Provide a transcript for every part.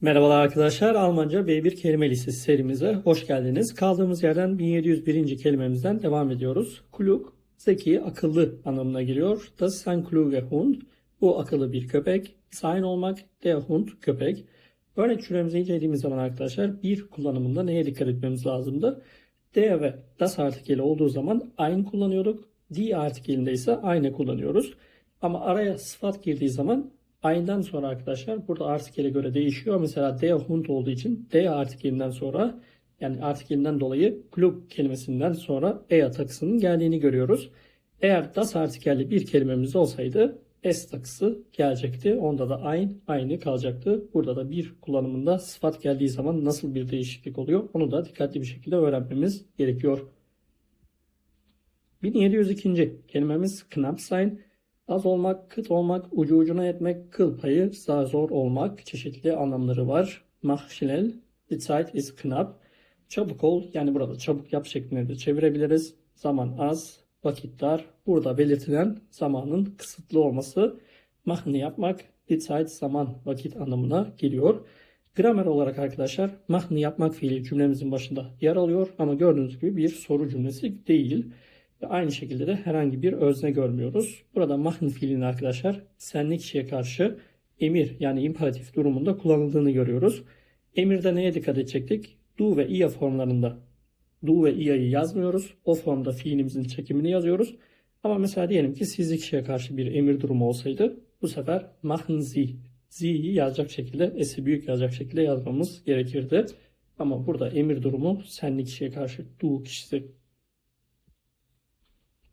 Merhabalar arkadaşlar. Almanca B1 kelime listesi serimize hoş geldiniz. Kaldığımız yerden 1701. kelimemizden devam ediyoruz. Klug, zeki, akıllı anlamına geliyor. Das ist ein kluger Hund. Bu akıllı bir köpek. Sein olmak, der Hund, köpek. Örnek cümlemizi incelediğimiz zaman arkadaşlar bir kullanımında neye dikkat etmemiz lazımdır? Der ve das artikeli olduğu zaman ein kullanıyorduk. Die artikelinde ise aynı kullanıyoruz. Ama araya sıfat girdiği zaman Ayn'dan sonra arkadaşlar burada artikele göre değişiyor. Mesela der Hund olduğu için der artikelinden sonra yani artikelinden dolayı klub kelimesinden sonra e takısının geldiğini görüyoruz. Eğer das artikelli bir kelimemiz olsaydı s takısı gelecekti. Onda da ein aynı kalacaktı. Burada da bir kullanımında sıfat geldiği zaman nasıl bir değişiklik oluyor onu da dikkatli bir şekilde öğrenmemiz gerekiyor. 1702. kelimemiz knapp sein. Az olmak, kıt olmak, ucu ucuna etmek, kıl payı, zar zor olmak çeşitli anlamları var. Schnell, die Zeit ist knapp. Çabuk ol, yani burada çabuk yap şeklinde de çevirebiliriz. Zaman az, vakit dar. Burada belirtilen zamanın kısıtlı olması. Machen yapmak, die Zeit zaman, vakit anlamına geliyor. Gramer olarak arkadaşlar machen yapmak fiili cümlemizin başında yer alıyor ama gördüğünüz gibi bir soru cümlesi değil. Ve aynı şekilde de herhangi bir özne görmüyoruz. Burada machen fiilinin arkadaşlar senli kişiye karşı emir yani imperatif durumunda kullanıldığını görüyoruz. Emirde neye dikkat edecektik? Do ve ia formlarında do ve ia'yı yazmıyoruz. O formda fiilimizin çekimini yazıyoruz. Ama mesela diyelim ki sizli kişiye karşı bir emir durumu olsaydı bu sefer machen sie Z'yi yazacak şekilde, S'i büyük yazacak şekilde yazmamız gerekirdi. Ama burada emir durumu senli kişiye karşı do kişisi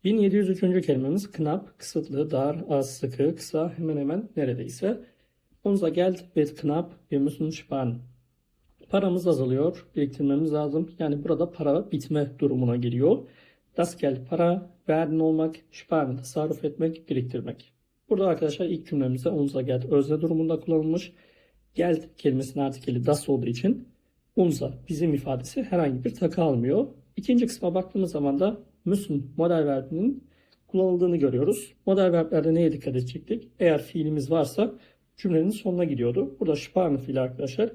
1703. kelimemiz knapp, kısıtlı, dar, az, sıkı, kısa, hemen hemen neredeyse. Unser Geld wird knapp, wir müssen sparen. Paramız azalıyor, biriktirmemiz lazım. Yani burada para bitme durumuna geliyor. Das Geld para, werden olmak, sparen tasarruf etmek, biriktirmek. Burada arkadaşlar ilk cümlemizde unser Geld özne durumunda kullanılmış. Geld kelimesinin artikeli das olduğu için unser bizim ifadesi herhangi bir takı almıyor. İkinci kısma baktığımız zaman da müssen model verbinin kullanıldığını görüyoruz. Model verblerde neye dikkat edecektik? Eğer fiilimiz varsa cümlenin sonuna gidiyordu. Burada sparen fiili arkadaşlar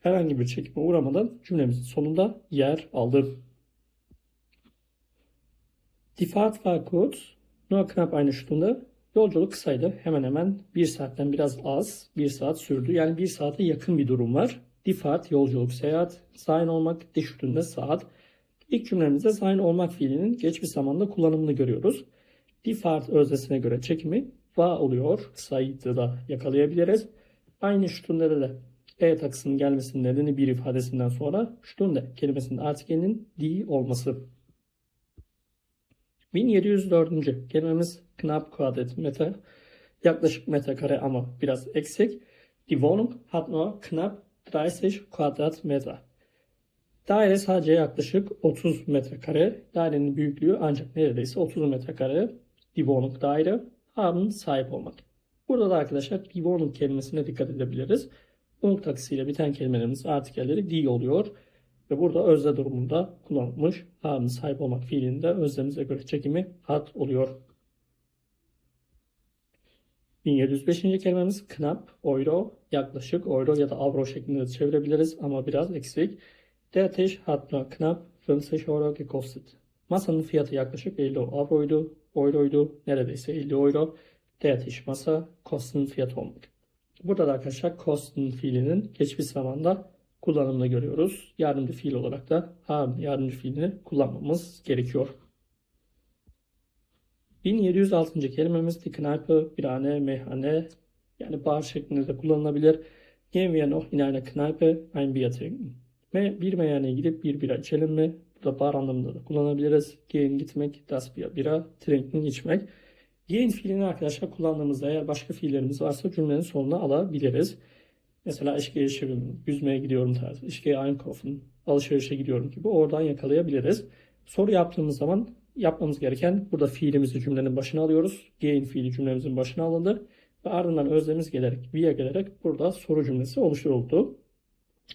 herhangi bir çekime uğramadan cümlemizin sonunda yer aldı. Die Fahrt war kurz, nur knapp eine Stunde. Yolculuk kısaydı. Hemen hemen bir saatten biraz az. Bir saat sürdü. Yani bir saate yakın bir durum var. Die Fahrt yolculuk, seyahat. Sein olmak, die Stunde saat. İlk cümlemizde sein olmak fiilinin geçmiş zamanda kullanımını görüyoruz. Die Fahrt öznesine göre çekimi va oluyor. Kısaydı da yakalayabiliriz. Aynı Stunde'de de e takısının gelmesinin nedeni bir ifadesinden sonra Stunde kelimesinin artikelinin die olması. 1704. kelimemiz knapp quadrat metre. Yaklaşık metrekare ama biraz eksik. Die Wohnung hat nur knapp 30 Quadratmetre. Daire sadece yaklaşık 30 metrekare. Dairenin büyüklüğü ancak neredeyse 30 metrekare. Die Wohnung daire haben sahip olmak. Burada da arkadaşlar die Wohnung kelimesine dikkat edebiliriz. Wohnung takısıyla biten kelimelerimiz artikelleri die oluyor. Ve burada özne durumunda kullanılmış haben sahip olmak fiilinde özlemize göre çekimi hat oluyor. 1705. kelimemiz knapp, euro, yaklaşık euro ya da avro şeklinde de çevirebiliriz ama biraz eksik. Der Tisch hat nur knapp 50 euro gekostet. Masanın fiyatı yaklaşık 50 avroydu, euroydu, neredeyse 50 euro. Der Tisch masa, kosten fiyatı olmak. Burada da arkadaşlar kosten fiilinin geçmiş zamanda kullanımını görüyoruz. Yardımcı fiil olarak da haben yardımcı fiilini kullanmamız gerekiyor. 1706. kelimemiz die Kneipe, birhane, meyhane yani bar şeklinde de kullanılabilir. Gehen wir noch in eine Kneipe ein Bier trinken. Me, bir meyhaneye gidip bir bira içelim mi? Bu da bar anlamında da kullanabiliriz. Gehen gitmek, das Bier, bira, trinken içmek. Gehen fiilini arkadaşlar kullandığımızda eğer başka fiillerimiz varsa cümlenin sonuna alabiliriz. Mesela ich gehe yüzmeye gidiyorum tarzı. Ich gehe einkaufen, alışverişe gidiyorum gibi oradan yakalayabiliriz. Soru yaptığımız zaman yapmamız gereken burada fiilimizi cümlenin başına alıyoruz. Gehen fiili cümlemizin başına alındı. Ve ardından özlemiz gelerek, via gelerek burada soru cümlesi oluşturuldu.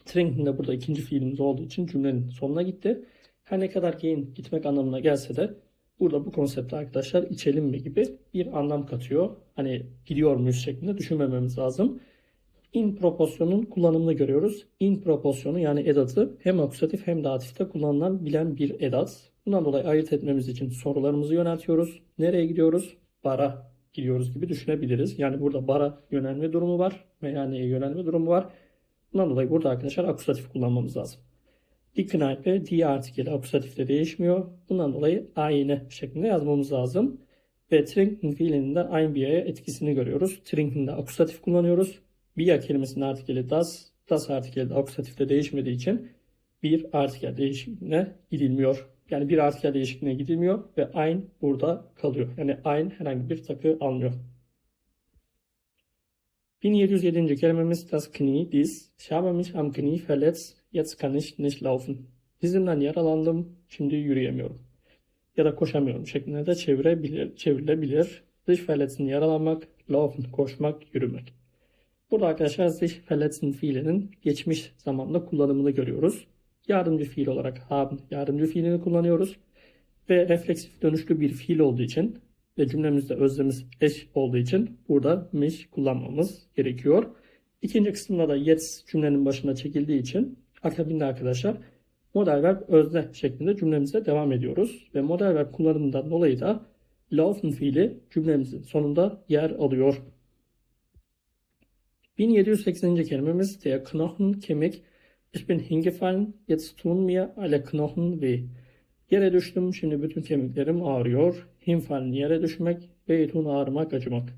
Trinken de burada ikinci fiilimiz olduğu için cümlenin sonuna gitti. Her ne kadar gain gitmek anlamına gelse de burada bu konsepte arkadaşlar içelim mi gibi bir anlam katıyor. Hani gidiyor muyuz şeklinde düşünmememiz lazım. In proposyonun kullanımını görüyoruz. In proposyonu yani edatı hem akusatif hem datifte kullanılan bilen bir edat. Bundan dolayı ayırt etmemiz için sorularımızı yöneltiyoruz. Nereye gidiyoruz? Bara gidiyoruz gibi düşünebiliriz. Yani burada bara yönelme durumu var veya neye yönelme durumu var. Bundan dolayı burada arkadaşlar akusatif kullanmamız lazım. Die Kneipe, die artikeli akusatifte değişmiyor. Bundan dolayı aynı şeklinde yazmamız lazım. Ve trinken fiilinin ein bier'e etkisini görüyoruz. Trinken'de akusatif kullanıyoruz. Bier kelimesinin artikeli das, das artikeli de akusatifte değişmediği için bir artikel değişikliğine gidilmiyor. Yani bir artikel değişikliğine gidilmiyor ve ein burada kalıyor. Yani ein herhangi bir takı almıyor. 1707. kelimemiz das Knie, diz. Ich habe mich am Knie verletzt, jetzt kann ich nicht laufen. Dizimden yaralandım, şimdi yürüyemiyorum. Ya da koşamıyorum şeklinde de çevirebilir, çevrilebilir. Sich verletzen yaralanmak, laufen koşmak, yürümek. Burada arkadaşlar sich verletzen fiilinin geçmiş zamanda kullanımını görüyoruz. Yardımcı fiil olarak haben yardımcı fiilini kullanıyoruz. Ve refleksif dönüşlü bir fiil olduğu için ve cümlemizde özlemiz eş olduğu için burada mich kullanmamız gerekiyor. İkinci kısımda da jetzt cümlenin başına çekildiği için akabinde arkadaşlar model verb özne şeklinde cümlemize devam ediyoruz. Ve model verb kullanımından dolayı da laufen fiili cümlemizin sonunda yer alıyor. 1780. kelimemiz der Knochen, kemik. Ich bin hingefallen, jetzt tun mir alle Knochen weh. Yere düştüm, şimdi bütün kemiklerim ağrıyor. Hinfallen yere düşmek, wehtun ağrımak, acımak.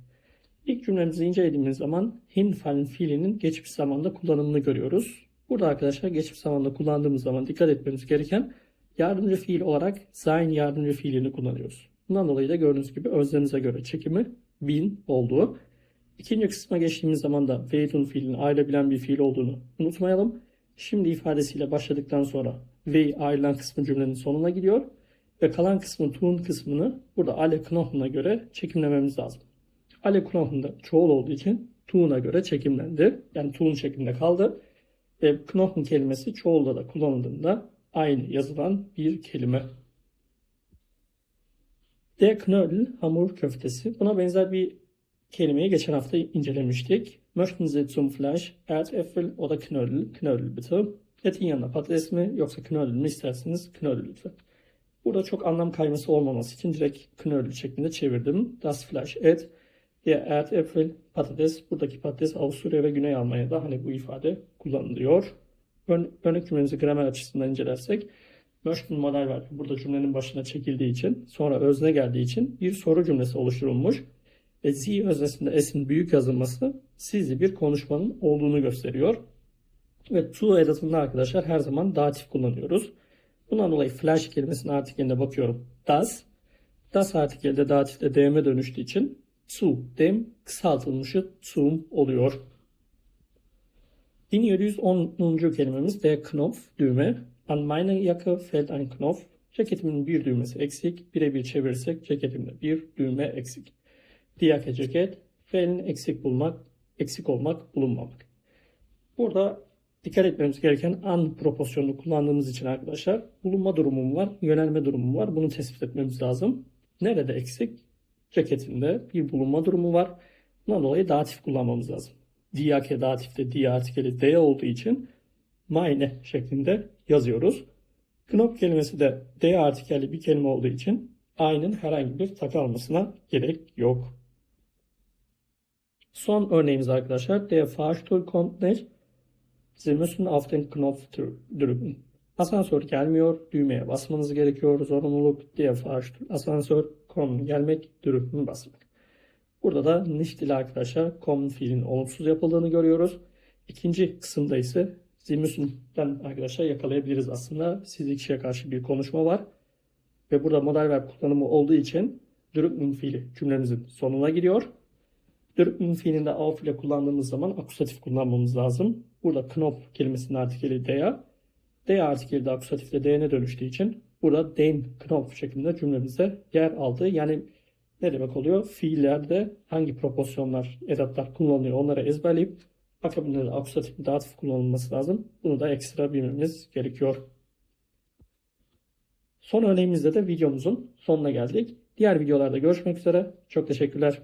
İlk cümlemizi incelediğimiz zaman hinfallen fiilinin geçmiş zamanda kullanımını görüyoruz. Burada arkadaşlar geçmiş zamanda kullandığımız zaman dikkat etmemiz gereken yardımcı fiil olarak sein yardımcı fiilini kullanıyoruz. Bundan dolayı da gördüğünüz gibi özlerinize göre çekimi bin olduğu. İkinci kısma geçtiğimiz zaman da wehtun fiilinin ayrılabilen bir fiil olduğunu unutmayalım. Şimdi ifadesiyle başladıktan sonra ve ayrılan kısmı cümlenin sonuna gidiyor. Ve kalan kısmı tun kısmını burada ale knochen'a göre çekimlememiz lazım. Ale knochen'da çoğul olduğu için tun'a göre çekimlendi. Yani tun şeklinde kaldı. Ve knochen kelimesi çoğulda da kullanıldığında aynı yazılan bir kelime. Der Knödel hamur köftesi. Buna benzer bir kelimeyi geçen hafta incelemiştik. Möchten Sie zum Fleisch Erdäpfel oder Knödel? Knödel bitte. Etin yanına patates mi yoksa knödel mi isterseniz knödel lütfen. Burada çok anlam kayması olmaması için direkt knödel şeklinde çevirdim. Das Fleisch et. Der Erdäpfel patates. Buradaki patates Avusturya ve Güney Almanya'da hani bu ifade kullanılıyor. Ör örnek cümlemizi gramer açısından incelersek Möchten model verbi burada cümlenin başına çekildiği için sonra özne geldiği için bir soru cümlesi oluşturulmuş ve sie öznesinde s'in büyük yazılması sizi bir konuşmanın olduğunu gösteriyor. Ve to edatında arkadaşlar her zaman datif kullanıyoruz. Bundan dolayı flash kelimesinin artikeline bakıyorum. Das. Das artikelde datifte dem'e dönüştüğü için zu dem kısaltılmışı zum oluyor. 1710. kelimemiz der Knopf düğme. An meiner Jacke fällt ein Knopf. Ceketimin bir düğmesi eksik. Birebir çevirirsek ceketimde bir düğme eksik. Diyake ceket. Fe'nin eksik bulmak, eksik olmak, bulunmamak. Burada dikkat etmemiz gereken an proporsiyonunu kullandığımız için arkadaşlar bulunma durumum var, yönelme durumum var. Bunu tespit etmemiz lazım. Nerede eksik? Ceketimde bir bulunma durumu var. Bundan dolayı datif kullanmamız lazım. Diyake datifte di artikeli d olduğu için meine şeklinde yazıyoruz. Knop kelimesi de d artikelli bir kelime olduğu için aynın herhangi bir takı almasına gerek yok. Son örneğimiz arkadaşlar. Der Fahrstuhl kommt nicht. Sie müssen auf den Knopf drücken. Asansör gelmiyor. Düğmeye basmanız gerekiyor. Zorunluluk. Der Fahrstuhl. Asansör kommen gelmek. Drücken basmak. Burada da nicht ile arkadaşlar kommen fiilin olumsuz yapıldığını görüyoruz. İkinci kısımda ise Sie müssen'den arkadaşlar yakalayabiliriz aslında. Siz kişiye karşı bir konuşma var. Ve burada model verb kullanımı olduğu için drücken fiili cümlemizin sonuna gidiyor. Drücken fiilinde auf ile kullandığımız zaman akusatif kullanmamız lazım. Burada knopf kelimesinin artikeli der. Der artikeli de akusatifte d'ne dönüştüğü için burada den knopf şeklinde cümlemizde yer aldı. Yani ne demek oluyor? Fiillerde hangi proporsiyonlar, edatlar kullanılıyor onları ezberleyip akabinde de akusatif bir datif kullanılması lazım. Bunu da ekstra bilmemiz gerekiyor. Son örneğimizde de videomuzun sonuna geldik. Diğer videolarda görüşmek üzere. Çok teşekkürler.